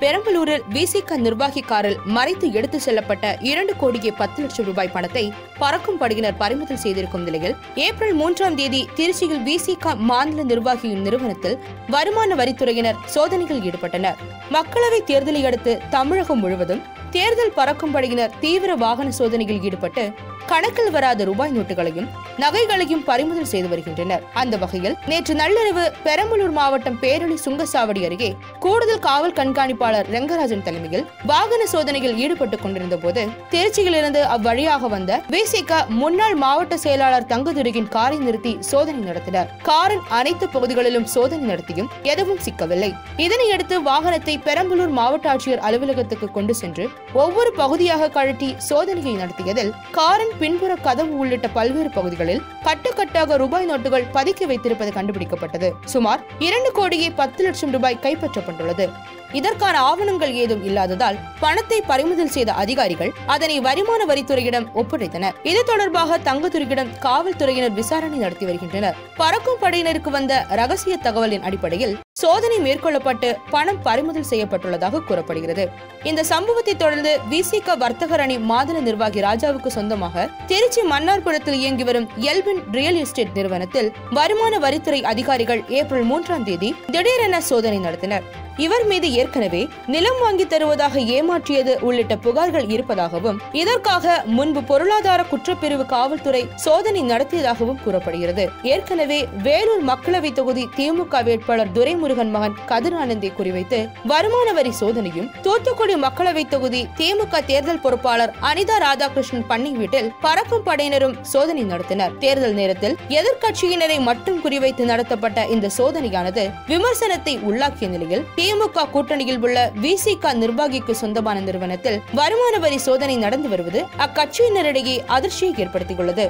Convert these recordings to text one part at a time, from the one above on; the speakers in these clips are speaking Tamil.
பெரம்பலூரில் விசிக நிர்வாகி காரில் மறைத்து எடுத்து செல்லப்பட்ட இரண்டு கோடியே பத்து லட்சம் ரூபாய் பணத்தை பறக்கும் படையினர் பறிமுதல் செய்திருக்கும் நிலையில் ஏப்ரல் மூன்றாம் தேதி திருச்சியில் விசிக மாநில நிர்வாகியின் நிறுவனத்தில் வருமான வரித்துறையினர் சோதனையில் ஈடுபட்டனர். மக்களவை தேர்தலை அடுத்து தமிழகம் முழுவதும் தேர்தல் பறக்கும் படையினர் தீவிர வாகன சோதனையில் ஈடுபட்டு கணக்கில் வராத ரூபாய் நோட்டுகளையும் நகைகளையும் பறிமுதல் செய்து வருகின்றனர். அந்த வகையில் நேற்று நள்ளிரவு பெரம்பலூர் மாவட்டம் பேரளி சுங்கசாவடி அருகே கூடுதல் காவல் கண்காணிப்பாளர் ரெங்கராஜன் தலைமையில் வாகன சோதனையில் ஈடுபட்டுக் கொண்டிருந்த போது திருச்சியிலிருந்து அவ்வழியாக வந்த விசிக முன்னாள் மாவட்ட செயலாளர் தங்கதுரையின் காரை நிறுத்தி சோதனை நடத்தினர். காரின் அனைத்து பகுதிகளிலும் சோதனை நடத்தியும் எதுவும் சிக்கவில்லை. இதனையடுத்து வாகனத்தை பெரம்பலூர் மாவட்ட ஆட்சியர் அலுவலகத்துக்கு கொண்டு சென்று ஒவ்வொரு பகுதியாக கழட்டி சோதனையை நடத்தியதில் காரின் பின்புற கதவு உள்ளிட்ட பல்வேறு பகுதிகளில் கட்டுக்கட்டாக ரூபாய் நோட்டுகள் பதுக்கி வைத்திருப்பது கண்டுபிடிக்கப்பட்டது. சுமார் இரண்டு கோடியே பத்து லட்சம் ரூபாய் கைப்பற்றப்பட்டுள்ளது. இதற்கான ஆவணங்கள் ஏதும் இல்லாததால் பணத்தை பறிமுதல் செய்த அதிகாரிகள் அதனை வருமான வரித்துறையிடம் ஒப்படைத்தனர். இது தொடர்பாக தங்கத்துறையிடம் காவல்துறையினர் விசாரணை நடத்தி வருகின்றனர். பறக்கும் படையினருக்கு வந்த ரகசிய தகவலின் அடிப்படையில் சோதனை மேற்கொள்ளப்பட்டு பணம் பறிமுதல் செய்யப்பட்டுள்ளதாக கூறப்படுகிறது. இந்த சம்பவத்தை தொடர்ந்து விசிக வர்த்தகர் அணி மாநில நிர்வாகி ராஜாவுக்கு சொந்தமாக திருச்சி மன்னார்புரத்தில் இயங்கி வரும் எல்பின் ரியல் எஸ்டேட் நிறுவனத்தில் வருமான வரித்துறை அதிகாரிகள் ஏப்ரல் மூன்றாம் தேதி திடீரென சோதனை நடத்தினர். இவர் மீது ஏற்கனவே நிலம் வாங்கி தருவதாக ஏமாற்றியது உள்ளிட்ட புகார்கள் இருப்பதாகவும் இதற்காக முன்பு பொருளாதார குற்றப்பிரிவு காவல்துறை சோதனை நடத்தியதாகவும் கூறப்படுகிறது. ஏற்கனவே வேலூர் மக்களவை தொகுதி திமுக வேட்பாளர் துரைமுருகன் மகன் கதிரானந்தை குறிவைத்து வருமான வரி சோதனையும் தூத்துக்குடி மக்களவை தொகுதி திமுக தேர்தல் பொறுப்பாளர் அனிதா ராதாகிருஷ்ணன் பண்ணி வீட்டில் பறக்கும் படையினரும் சோதனை நடத்தினர். தேர்தல் நேரத்தில் எதிர்க்கட்சியினரை மட்டும் குறிவைத்து நடத்தப்பட்ட இந்த சோதனையானது விமர்சனத்தை உள்ளாக்கிய நிலையில் திமுக கூட்டணியில் உள்ள விசிக நிர்வாகிக்கு சொந்தமான நிறுவனத்தில் வருமான வரி சோதனை நடந்து வருவது அக்கட்சியினரிடையே அதிர்ச்சியை ஏற்படுத்தியுள்ளது.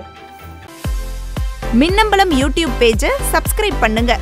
மின்னம்பலம் யூடியூப் பேஜை சப்ஸ்கிரைப் பண்ணுங்க.